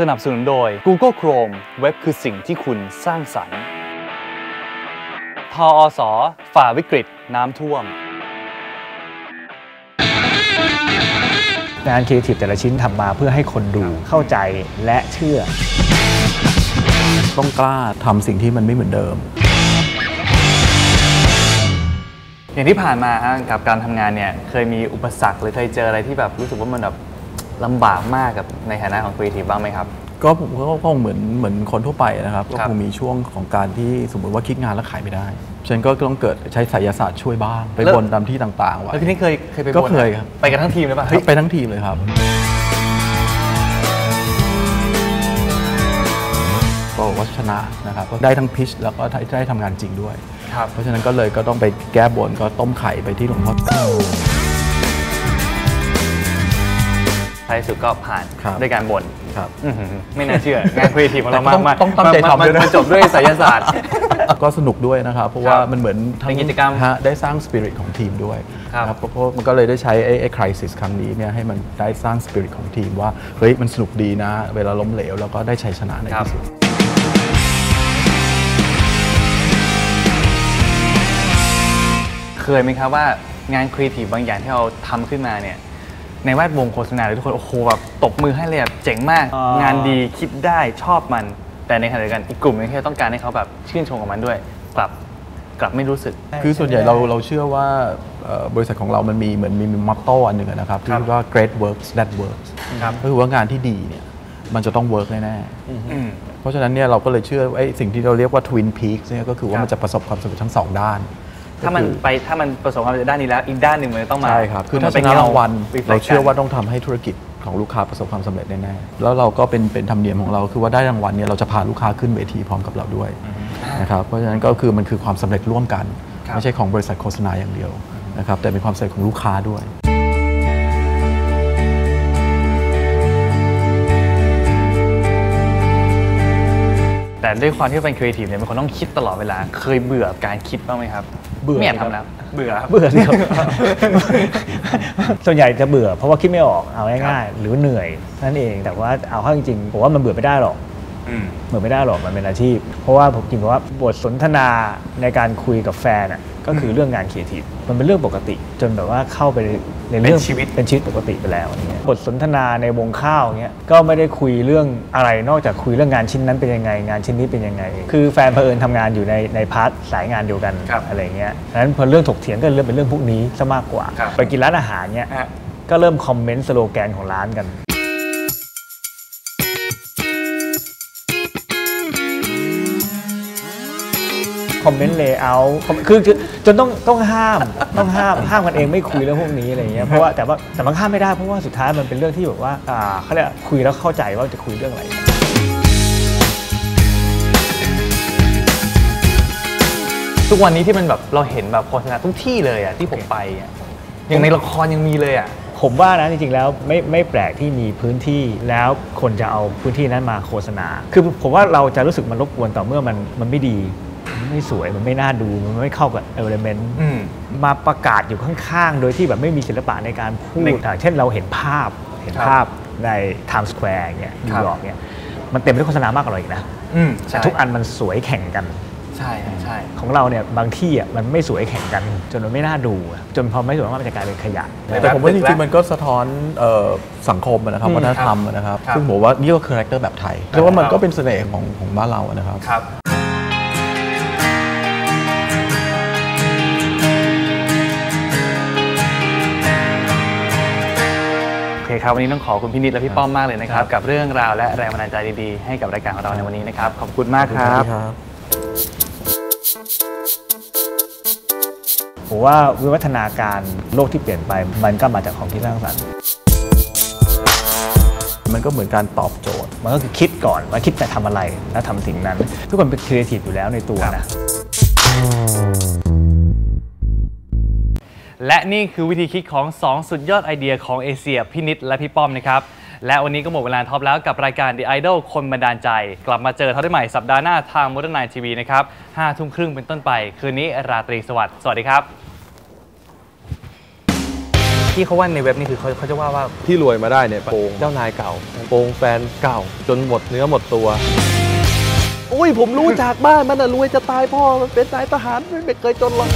สนับสนุนโดย Google Chrome เว็บคือสิ่งที่คุณสร้างสรรค์ทออสอฝ่าวิกฤตน้ำท่วม งานครีเอทีฟแต่ละชิ้นทำมาเพื่อให้คนดูเข้าใจและเชื่อ ต้องกล้าทำสิ่งที่มันไม่เหมือนเดิม อย่างที่ผ่านมาฮะกับการทำงานเนี่ย เคยมีอุปสรรคหรือเคยเจออะไรที่แบบรู้สึกว่ามันแบบ ลำบากมากกับในฐานะของครีเอทีฟบ้างไหมครับ ก็ผมก็คงเหมือนเหมือนคนทั่วไปนะครับก็ครับคงมีช่วงของการที่สมมติว่าคิดงานแล้วขายไม่ได้ฉะนันก็ต้องเกิดใช้ไสยศาสตร์ช่วยบ้าง ไปบนตามที่ต่างๆไว้แล้วพี่นี่เคยเคยไปก็บ่นเคยครับไปกันทั้งทีมเลยป่ะเฮ้ยไปทั้งทีมเลยครับก็บอกว่าชนะนะครับก็ได้ทั้งพิชแล้วก็ได้ทำงานจริงด้วยครับเพราะฉะนั้นก็เลยก็ต้องไปแก้บนก็ต้มไข่ไปที่หลวงพ่อ ท้ายสุดก็ผ่านครับด้วยการบ่นครับอื้อหือไม่น่าเชื่องานครีเอทีฟของเรามากต้องมากต้องตั้งใจทำด้วยนะมันจบด้วยไสยศาสตร์ ก็สนุกด้วยนะครับ เพราะว่าครับมันเหมือนทั้งเป็นกิจกรรมฮะได้สร้างสปิริตของทีมด้วยครับนะเพราะเพราะมันก็เลยได้ใช้ไอ้ไอ้คริสิสครั้งนี้เนี่ยให้มันได้สร้างสปิริตของทีมว่าเฮ้ยมันสนุกดีนะ เวลาล้มเหลวแล้วก็ได้ชัยชนะในที่สุดเคยไหมครับว่างานครีเอทีฟบางอย่างที่เราทำขึ้นมาเนี่ย ในแวดวงโฆษณาเลยทุกคนโอ้โหแบบตบมือให้เลยแบบเจ๋งมากอ่างงานดีคิดได้ชอบมัน แต่ในขณะเดียวกันอีกกลุ่มหนึงที่เราต้องการให้เขาแบบชื่นชมกับมันด้วย กลับกลับไม่รู้สึก คือส่วนใหญ่เราเราเชื่อว่าเอ่อบริษัทของเรามันมีเหมือนมีมอตโต้อันหนึ่งอะนะครับคที่รับเรียกว่า great works that works ครับ ก็คือว่างานที่ดีเนี่ยมันจะต้อง work แน่ๆอืมเพราะฉะนั้นเนี่ยเราก็เลยเชื่อไอ้สิ่งที่เราเรียกว่า Twin Peaks เนี่ยก็คือว่าครับ มันจะประสบความสำเร็จทั้งสองด้าน ถ้ามันก็คือไปถ้ามันประสบความสำเร็จด้านนี้แล้ว อีกด้านหนึ่งมันจะต้องมาใช่ครับคือถ้าชเป็นะรางวัล reflect เราเชื่อว่ากันต้องทำให้ธุรกิจของลูกค้าประสบความสำเร็จแน่ๆแล้วเราก็เป็นเป็นธรรมเนียมของเราคือว่าได้รางวัลเนี่ยเราจะพาลูกค้าขึ้นเวทีพร้อมกับเราด้วยนะครับเพราะฉะนั้นก็คือมันคือความสำเร็จร่วมกันครับไม่ใช่ของบริษัทโฆษณาอย่างเดียวนะครับแต่เป็นความสำเร็จของลูกค้าด้วย แต่ด้วยความที่เป็นครีเอทีฟเนี่ยเป็นคนต้องคิดตลอดเวลา เคยเบื่อการคิดบ้างไหมครับเบื่อไม่อยากครับทำแล้วเบื่อครับเบื่อสิครับส่วนใหญ่จะเบื่อเพราะว่าคิดไม่ออกเอาง่ายๆหรือเหนื่อยนั่นเองแต่ว่าเอาเข้าจริงๆผมว่ามันเบื่อไม่ได้หรอกอืมเหมือนไม่ได้หรอกมันเป็นอาชีพ เพราะว่าผมจริงๆว่าบทสนทนาในการคุยกับแฟนอะ ก็คือเรื่องงานครีเอทีฟมันเป็นเรื่องปกติ จนแบบว่าเข้าไปในเรื่องเป็นชีวิตเป็นชีวิตปกติไปแล้วอย่างเงี้ยบทสนทนาในวงข้าวเงี้ยก็ไม่ได้คุยเรื่องอะไรนอกจากคุยเรื่องงานชิ้นนั้นเป็นยังไง งานชิ้นนี้เป็นยังไง คือแฟนเผอิญทำงานอยู่ในในพาร์ทสายงานเดียวกันครับอะไรเงี้ยดังนั้นพอเรื่องถกเถียงก็เริ่มเป็นเรื่องพวกนี้ซะมากกว่าครับไปกินร้านอาหารเงี้ยฮะก็เริ่มคอมเมนต์สโลแกนของร้านกัน คอมเมนต์เลเยอร์คือคือจนต้องต้องห้ามต้องห้ามห้ามกันเองไม่คุยเรื่องพวกนี้อะไรเงี้ยเพราะว่าแต่ว่าแต่มันห้ามไม่ได้เพราะว่าสุดท้ายมันเป็นเรื่องที่แบบว่าอ่าเขาเรียกคุยแล้วเข้าใจว่าจะคุยเรื่องอะไรทุกวันนี้ที่มันแบบเราเห็นแบบโฆษณาทุกที่เลยอะที่ผมไปอะอย่างในละครยังมีเลยอะผมว่านะจริงๆแล้วไม่ไม่แปลกที่มีพื้นที่แล้วคนจะเอาพื้นที่นั้นมาโฆษณา คือผมว่าเราจะรู้สึกมันรบกวนต่อเมื่อมันมันไม่ดี มันไม่สวยมันไม่น่าดูมันไม่เข้ากับเอลเมนต์อืมมาประกาศอยู่ข้างๆ โดยที่แบบไม่มีศิลปะในการพูในดอะเช่นเราเห็นภาพเห็นครับภาพใน Times Square อย่างเงี้ยนิครัวบยอร์กเนี่ยมันเต็มไปด้วยโฆษณามากกว่าเราอีกนะอืมแต่ทุกอันมันสวยแข่งกันใช่ใช่ของเราเนี่ยบางที่อะมันไม่สวยแข่งกัน จนมันไม่น่าดูอะจนพอไม่สวยมากมันจะกลายเป็นขยะแต่ผมว่าจริงๆมันก็สะท้อนเอ่อสังคมอะนะครับอืมวัฒนธรรมอะนะครับครับซึ่งผมว่านี่ก็คาแรคเตอร์แบบไทยแต่ว่ามันก็เป็นเสน่ห์ของของบ้านเราอะนะครับ ครับโอเคครับวันนี้ต้องขอบคุณพี่นิดและพี่ป้อมมากเลยนะครับ กับเรื่องราวและแรงบันดาลใจดีๆ ให้กับรายการของเราในวันนี้นะครับ ขอบคุณมากครับผมว่าวิวัฒนาการโลกที่เปลี่ยนไปมันก็มาจากของที่สร้างสรรค์มันก็เหมือนการตอบโจทย์ มันก็คือคิดก่อนว่าคิดจะทำอะไรแล้วทำสิ่งนั้น ทุกคนเป็นครีเอทีฟอยู่แล้วในตัวนะ และนี่คือวิธีคิดของ 2 สุดยอดไอเดียของเอเชียพี่นิดและพี่ป้อมนะครับ และวันนี้ก็หมดเวลาท็อปแล้วกับรายการ The Idol คนบันดาลใจ กลับมาเจอเขาได้ใหม่สัปดาห์หน้าทาง Modern Night TV นะครับ5ทุ่มครึ่งเป็นต้นไป คืนนี้ราตรีสวัสดิ์สวัสดีครับ ที่เขาว่าในเว็บนี่คือเขาเขาจะว่าว่าที่รวยมาได้เนี่ยโกงเจ้านายเก่าโกงแฟนเก่า จนหมดเนื้อหมดตัวอุ้ยผมรู้จากบ้านมันอะรวยจะตายพ่อมันเป็นนายทหารไม่เคยจนหรอก